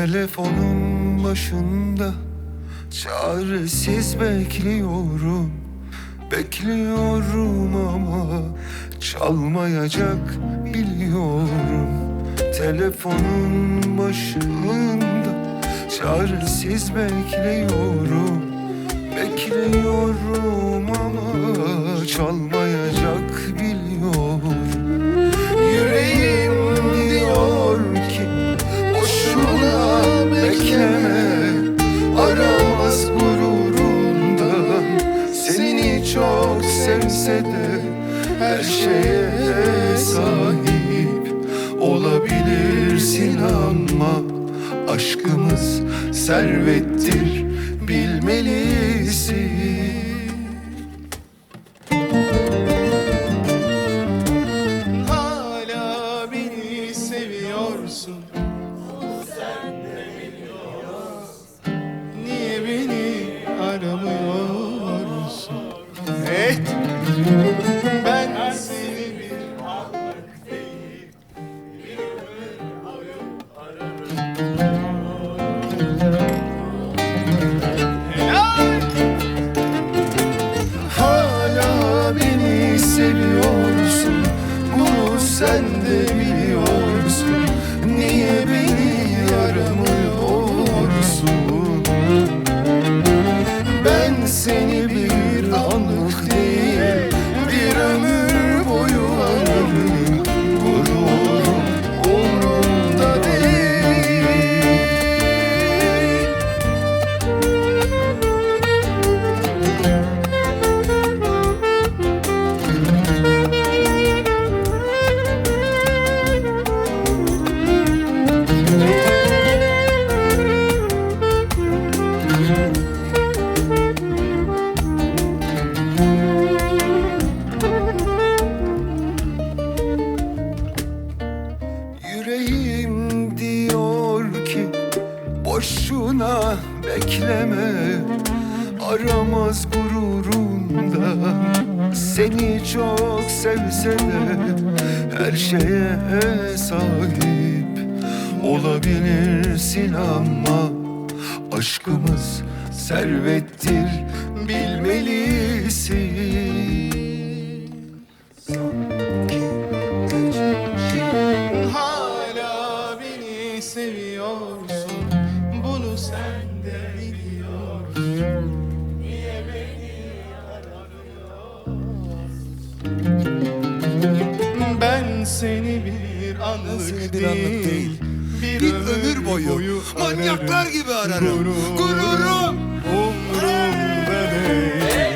Telefonun başında. Çaresiz bekliyorum Bekliyorum ama Çalmayacak biliyorum. Telefonun başında Çaresiz bekliyorum Bekliyorum ama Çalmayacak servettir Bilmelisin. Hala beni seviyorsun. Niye beni aramıyorsun? Eh sen boşuna bekleme. Aramaz gururundan Seni çok sevse de her şeye sahip Olabilirsin ama aşkımız servettir bilmelisin sen de biliyorsun Niye beni aramıyorsun Ben seni bir anlık, seni bir anlık değil, Bir, ömür boyu, manyaklar gibi ararım. Gururum, Gururum. Umrumda değil